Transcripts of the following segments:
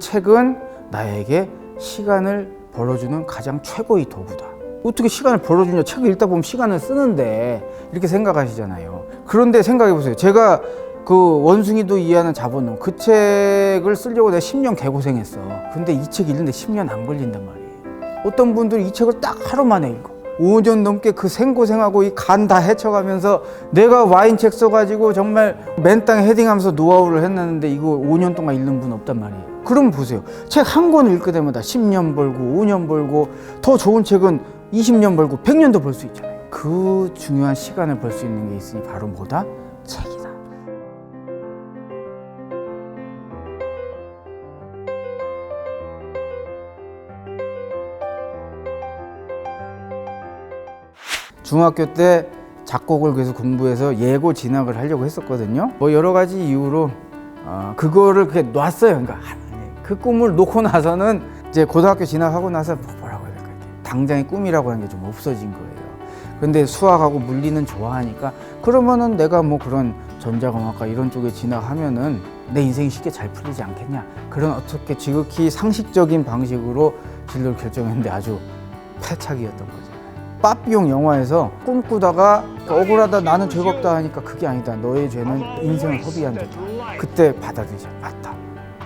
책은 나에게 시간을 벌어주는 가장 최고의 도구다. 어떻게 시간을 벌어주냐? 책을 읽다 보면 시간을 쓰는데 이렇게 생각하시잖아요. 그런데 생각해 보세요. 제가 그 원숭이도 이해하는 자본론 그 책을 쓰려고 내가 10년 개고생했어. 근데 이 책 읽는데 10년 안 걸린단 말이에요. 어떤 분들이 이 책을 딱 하루 만에 읽어. 5년 넘게 그 생고생하고 이 간 다 헤쳐가면서 내가 와인책 써가지고 정말 맨 땅에 헤딩하면서 노하우를 했는데 이거 5년 동안 읽는 분 없단 말이에요. 그럼 보세요. 책 한 권 읽게 되마다 10년 벌고 5년 벌고 더 좋은 책은 20년 벌고 100년도 벌 수 있잖아요. 그 중요한 시간을 벌 수 있는 게 있으니 바로 뭐다? 책이다. 중학교 때 작곡을 계속 공부해서 예고 진학을 하려고 했었거든요. 뭐 여러 가지 이유로 어, 그거를 그냥 놨어요. 그러니까 아, 그 꿈을 놓고 나서는 이제 고등학교 진학하고 나서 뭐 뭐라고 해야 될까 당장의 꿈이라고 하는 게 좀 없어진 거예요. 근데 수학하고 물리는 좋아하니까 그러면은 내가 뭐 그런 전자공학과 이런 쪽에 진학하면은 내 인생이 쉽게 잘 풀리지 않겠냐? 그런 어떻게 지극히 상식적인 방식으로 진로를 결정했는데 아주 패착이었던 거죠. 빠삐용 영화에서 꿈꾸다가 억울하다 나는 즐겁다 하니까 그게 아니다. 너의 죄는 인생을 허비한 죄다. 그때 받아들이자. 맞다.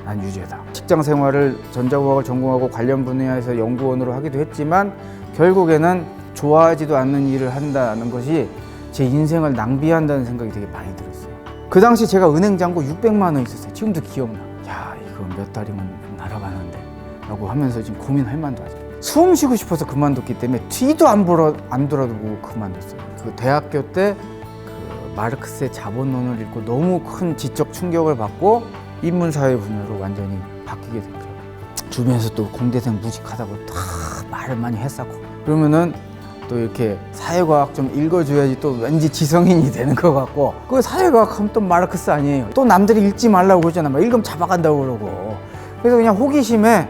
난 유죄다 직장 생활을 전자공학을 전공하고 관련 분야에서 연구원으로 하기도 했지만 결국에는 좋아하지도 않는 일을 한다는 것이 제 인생을 낭비한다는 생각이 되게 많이 들었어요. 그 당시 제가 은행 잔고 600만 원 있었어요. 지금도 기억나. 야 이거 몇 달이면 날아가는데? 라고 하면서 지금 고민할 만도 하죠. 숨 쉬고 싶어서 그만뒀기 때문에 뒤도 안, 보러, 안 돌아보고 그만뒀어요. 그 대학교 때 그 마르크스의 자본론을 읽고 너무 큰 지적 충격을 받고 인문사회 분야로 완전히 바뀌게 됐더라고요. 주변에서 또 공대생 무직하다고 다 말을 많이 했었고 그러면은 또 이렇게 사회과학 좀 읽어줘야지 또 왠지 지성인이 되는 것 같고 그 사회과학 하면 또 마르크스 아니에요. 또 남들이 읽지 말라고 그러잖아. 막 읽으면 잡아간다고 그러고 그래서 그냥 호기심에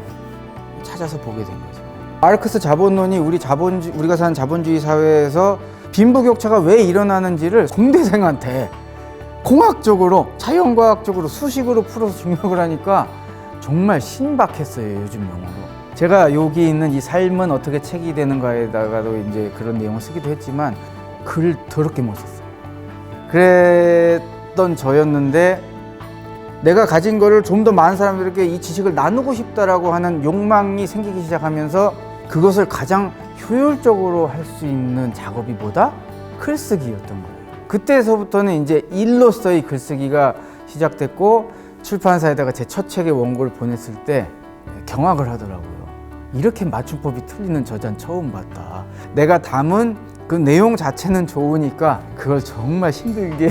찾아서 보게 된 거죠. 마르크스 자본론이 우리 자본주 우리가 사는 자본주의 사회에서 빈부격차가 왜 일어나는지를 공대생한테 공학적으로 자연과학적으로 수식으로 풀어서 증명을 하니까 정말 신박했어요 요즘 용어로. 제가 여기 있는 이 삶은 어떻게 책이 되는가에다가도 이제 그런 내용을 쓰기도 했지만 글 더럽게 못 썼어요. 그랬던 저였는데 내가 가진 거를 좀 더 많은 사람들에게 이 지식을 나누고 싶다라고 하는 욕망이 생기기 시작하면서 그것을 가장 효율적으로 할 수 있는 작업이 뭐다? 글쓰기였던 거예요. 그때서부터는 이제 일로서의 글쓰기가 시작됐고 출판사에다가 제 첫 책의 원고를 보냈을 때 경악을 하더라고요. 이렇게 맞춤법이 틀리는 저자는 처음 봤다. 내가 담은 그 내용 자체는 좋으니까 그걸 정말 힘들게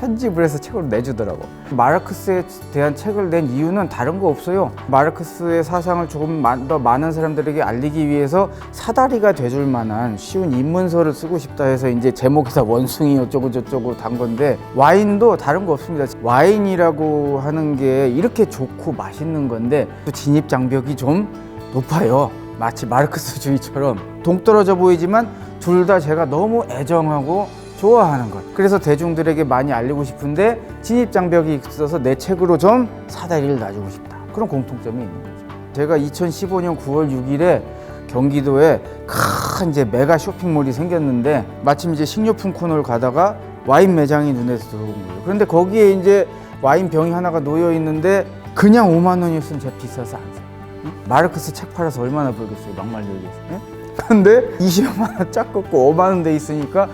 편집을 해서 책으로 내주더라고. 마르크스에 대한 책을 낸 이유는 다른 거 없어요. 마르크스의 사상을 조금 마- 더 많은 사람들에게 알리기 위해서 사다리가 돼줄 만한 쉬운 입문서를 쓰고 싶다 해서 이제 제목에서 원숭이 어쩌고 저쩌고 단 건데 와인도 다른 거 없습니다. 와인이라고 하는 게 이렇게 좋고 맛있는 건데 또 진입 장벽이 좀 높아요. 마치 마르크스주의처럼 동떨어져 보이지만 둘 다 제가 너무 애정하고 좋아하는 것. 그래서 대중들에게 많이 알리고 싶은데 진입 장벽이 있어서 내 책으로 좀 사다리를 놔주고 싶다. 그런 공통점이 있는 거죠. 제가 2015년 9월 6일에 경기도에 큰 이제 메가 쇼핑몰이 생겼는데 마침 이제 식료품 코너를 가다가 와인 매장이 눈에 들어온 거예요. 그런데 거기에 이제 와인 병이 하나가 놓여 있는데 그냥 5만 원이었으면 제가 비싸서 안 사요. 응? 마르크스 책 팔아서 얼마나 벌겠어요, 막말 얘기해서. 응? 근데 20만 원 짝 걷고 5만 원 돼 있으니까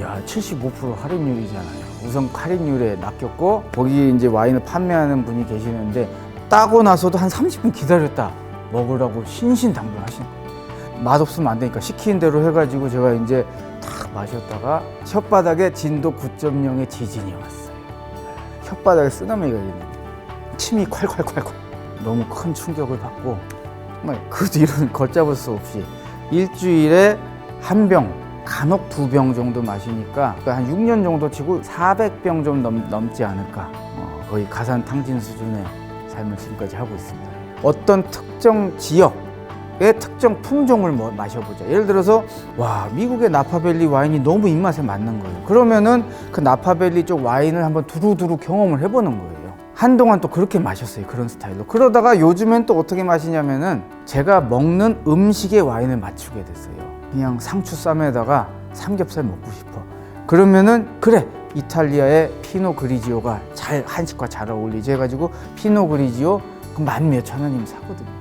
야, 75% 할인율이잖아요. 우선 할인율에 낚였고 거기 이제 와인을 판매하는 분이 계시는데 따고 나서도 한 30분 기다렸다 먹으라고 신신당부를 거예요. 맛없으면 안 되니까 시키는 대로 해가지고 제가 이제 탁 마셨다가 혓바닥에 진도 9.0의 지진이 왔어요. 혓바닥에 쓰나미가 있는 침이 콸콸콸콸 너무 큰 충격을 받고 정말 그 뒤로는 걷잡을 수 없이 일주일에 한 병, 간혹 두 병 정도 마시니까 한 6년 정도 치고 400병 좀 넘, 넘지 않을까 어, 거의 가산 탕진 수준의 삶을 지금까지 하고 있습니다. 어떤 특정 지역의 특정 품종을 뭐 마셔보자. 예를 들어서 와 미국의 나파밸리 와인이 너무 입맛에 맞는 거예요. 그러면은 그 나파밸리 쪽 와인을 한번 두루두루 경험을 해보는 거예요. 한동안 또 그렇게 마셨어요. 그런 스타일로. 그러다가 요즘엔 또 어떻게 마시냐면은 제가 먹는 음식에 와인을 맞추게 됐어요. 그냥 상추 쌈에다가 삼겹살 먹고 싶어. 그러면은 그래 이탈리아의 피노 그리지오가 잘 한식과 잘 어울리지 해가지고 피노 그리지오 그만 몇천 원이면 사거든요.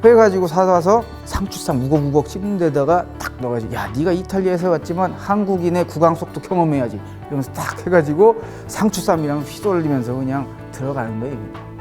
그래가지고 사와서 상추쌈 우걱우걱 씹는 데다가 딱 넣어가지고 야 네가 이탈리아에서 왔지만 한국인의 구강속도 경험해야지 이러면서 딱 해가지고 상추쌈이랑 휘둘리면서 그냥 들어가는 거예요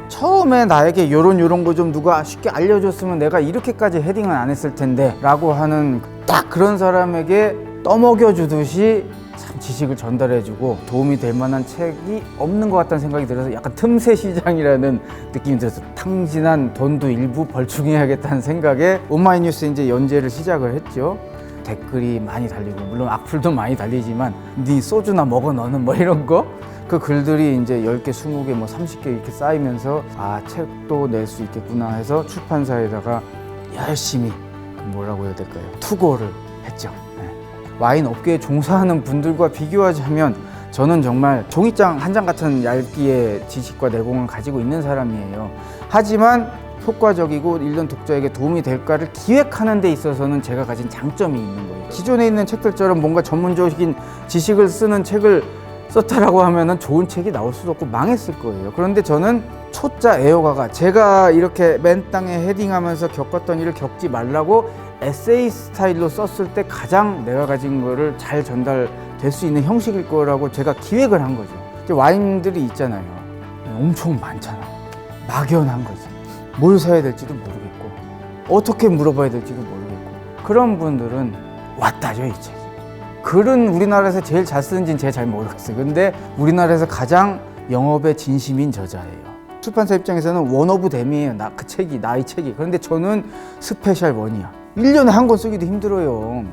처음에 나에게 요런 요런 거 좀 누가 쉽게 알려줬으면 내가 이렇게까지 헤딩은 안 했을 텐데 라고 하는 딱 그런 사람에게 떠먹여 주듯이 참 지식을 전달해 주고 도움이 될 만한 책이 없는 것 같다는 생각이 들어서 약간 틈새 시장이라는 느낌이 들어서 탕진한 돈도 일부 벌충해야겠다는 생각에 오마이뉴스 이제 연재를 시작을 했죠. 댓글이 많이 달리고 물론 악플도 많이 달리지만 네 소주나 먹어 너는 뭐 이런 거 그 글들이 이제 10개, 20개, 뭐 30개 이렇게 쌓이면서 아 책도 낼 수 있겠구나 해서 출판사에다가 열심히 그 뭐라고 해야 될까요? 투고를 했죠. 네. 와인 업계에 종사하는 분들과 비교하자면 저는 정말 종이장 한 장 같은 얇기의 지식과 내공을 가지고 있는 사람이에요. 하지만 효과적이고 읽는 독자에게 도움이 될까를 기획하는 데 있어서는 제가 가진 장점이 있는 거예요. 기존에 있는 책들처럼 뭔가 전문적인 지식을 쓰는 책을 썼다라고 하면은 좋은 책이 나올 수도 없고 망했을 거예요. 그런데 저는 초자 애호가가 제가 이렇게 맨 땅에 헤딩하면서 겪었던 일을 겪지 말라고 에세이 스타일로 썼을 때 가장 내가 가진 거를 잘 전달될 수 있는 형식일 거라고 제가 기획을 한 거죠. 이제 와인들이 있잖아요. 엄청 많잖아. 막연한 거지. 뭘 사야 될지도 모르겠고 어떻게 물어봐야 될지도 모르겠고 그런 분들은 왔다죠 이 책이. 글은 우리나라에서 제일 잘 쓰는지는 제가 잘 모르겠어요. 근데 우리나라에서 가장 영업에 진심인 저자예요. 출판사 입장에서는 원 오브 댐이에요. 나 그 책이 나의 책이. 그런데 저는 스페셜 원이야. 1년에 한 권 쓰기도 힘들어요.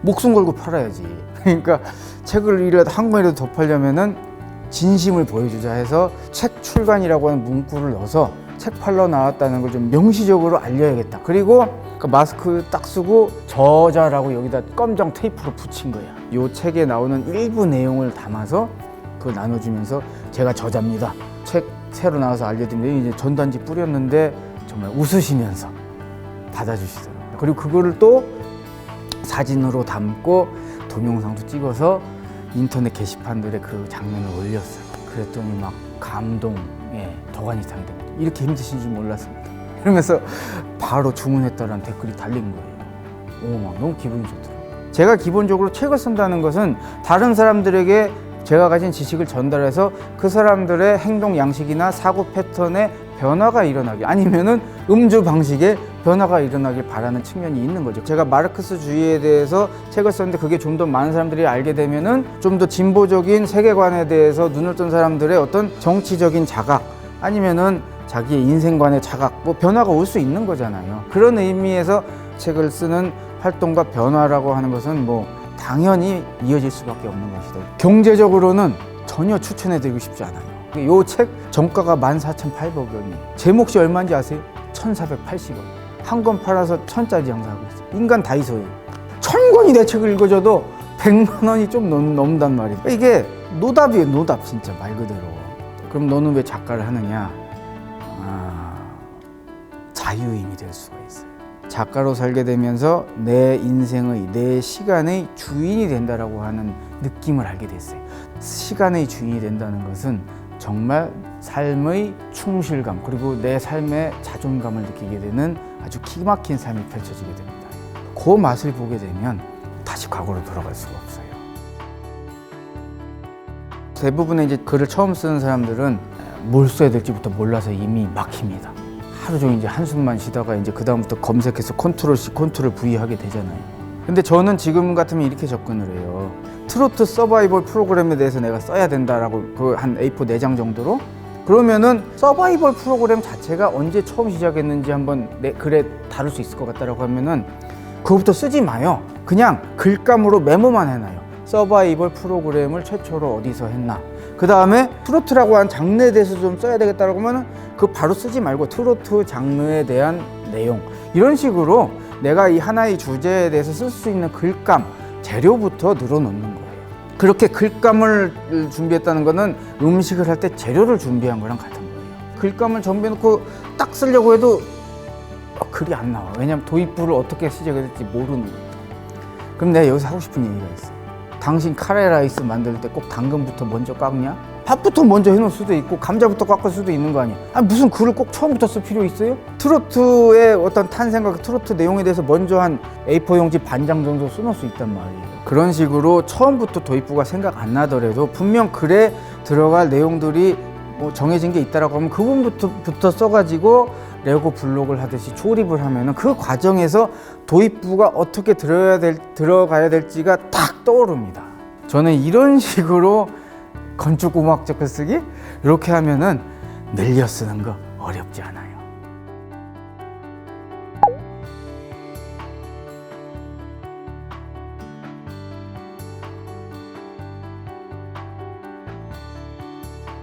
목숨 걸고 팔아야지. 그러니까 책을 이라도 한 권이라도 더 팔려면은 진심을 보여주자 해서 책 출간이라고 하는 문구를 넣어서 책 팔러 나왔다는 걸 좀 명시적으로 알려야겠다. 그리고 그 마스크 딱 쓰고 저자라고 여기다 검정 테이프로 붙인 거야. 이 책에 나오는 일부 내용을 담아서 그걸 나눠주면서 제가 저자입니다. 책 새로 나와서 알려드리면 이제 전단지 뿌렸는데 정말 웃으시면서 받아주시더라고요. 그리고 그거를 또 사진으로 담고 동영상도 찍어서 인터넷 게시판들에 그 장면을 올렸어요. 그랬더니 막 감동에 도가니탕이 됩니다. 이렇게 힘드신 줄 몰랐습니다. 이러면서 바로 주문했다라는 댓글이 달린 거예요. 오, 막 너무 기분이 좋더라고요. 제가 기본적으로 책을 쓴다는 것은 다른 사람들에게 제가 가진 지식을 전달해서 그 사람들의 행동 양식이나 사고 패턴에 변화가 일어나게 아니면은 음주 방식에 변화가 일어나길 바라는 측면이 있는 거죠. 제가 마르크스주의에 대해서 책을 썼는데 그게 좀 더 많은 사람들이 알게 되면은 좀 더 진보적인 세계관에 대해서 눈을 뜬 사람들의 어떤 정치적인 자각 아니면은 자기의 인생관의 자각 뭐 변화가 올 수 있는 거잖아요. 그런 의미에서 책을 쓰는 활동과 변화라고 하는 것은 뭐 당연히 이어질 수밖에 없는 것이다. 경제적으로는 전혀 추천해드리고 싶지 않아요. 이 책 정가가 14,800원이 제 몫이 얼마인지 아세요? 1,480원. 한 권 팔아서 천짜리 장사하고 있어요. 인간 다이소예요. 천 권이 내 책을 읽어줘도 100만 원이 좀 넘, 넘단 말이에요. 이게 노답이에요, 노답 진짜 말 그대로. 그럼 너는 왜 작가를 하느냐? 아, 자유인이 될 수가 있어요. 작가로 살게 되면서 내 인생의 내 시간의 주인이 된다라고 하는 느낌을 알게 됐어요. 시간의 주인이 된다는 것은 정말 삶의 충실감 그리고 내 삶의 자존감을 느끼게 되는 아주 기막힌 삶이 펼쳐지게 됩니다. 그 맛을 보게 되면 다시 과거로 돌아갈 수가 없어요. 대부분의 이제 글을 처음 쓰는 사람들은 뭘 써야 될지부터 몰라서 이미 막힙니다. 하루 종일 이제 한숨만 쉬다가 이제 그 다음부터 검색해서 컨트롤 C, 컨트롤 V 하게 되잖아요. 근데 저는 지금 같으면 이렇게 접근을 해요. 트로트 서바이벌 프로그램에 대해서 내가 써야 된다라고 그 한 A4 4장 정도로 그러면은 서바이벌 프로그램 자체가 언제 처음 시작했는지 한번 내 글에 다룰 수 있을 것 같다라고 하면은 그거부터 쓰지 마요. 그냥 글감으로 메모만 해놔요. 서바이벌 프로그램을 최초로 어디서 했나. 그 다음에 트로트라고 한 장르에 대해서 좀 써야 되겠다라고 하면은 그 바로 쓰지 말고 트로트 장르에 대한 내용 이런 식으로 내가 이 하나의 주제에 대해서 쓸 수 있는 글감 재료부터 늘어놓는 거예요. 그렇게 글감을 준비했다는 거는 음식을 할 때 재료를 준비한 거랑 같은 거예요. 글감을 준비해놓고 딱 쓰려고 해도 어, 글이 안 나와. 왜냐면 도입부를 어떻게 시작해야 될지 모르는 거예요. 그럼 내가 여기서 하고 싶은 얘기가 있어. 당신 카레 라이스 만들 때 꼭 당근부터 먼저 깎냐? 밥부터 먼저 해놓을 수도 있고 감자부터 깎을 수도 있는 거 아니야? 아 무슨 글을 꼭 처음부터 쓸 필요 있어요? 트로트의 어떤 탄생과 그 트로트 내용에 대해서 먼저 한 A4 용지 반장 정도 써놓을 수 있단 말이에요. 그런 식으로 처음부터 도입부가 생각 안 나더라도 분명 글에 들어갈 내용들이 뭐 정해진 게 있다라고 하면 그 부분부터 써가지고 레고 블록을 하듯이 조립을 하면은 그 과정에서 도입부가 어떻게 들어야 될, 들어가야 될지가 딱 떠오릅니다. 저는 이런 식으로 건축공학적 글쓰기 이렇게 하면은 늘려 쓰는 거 어렵지 않아요.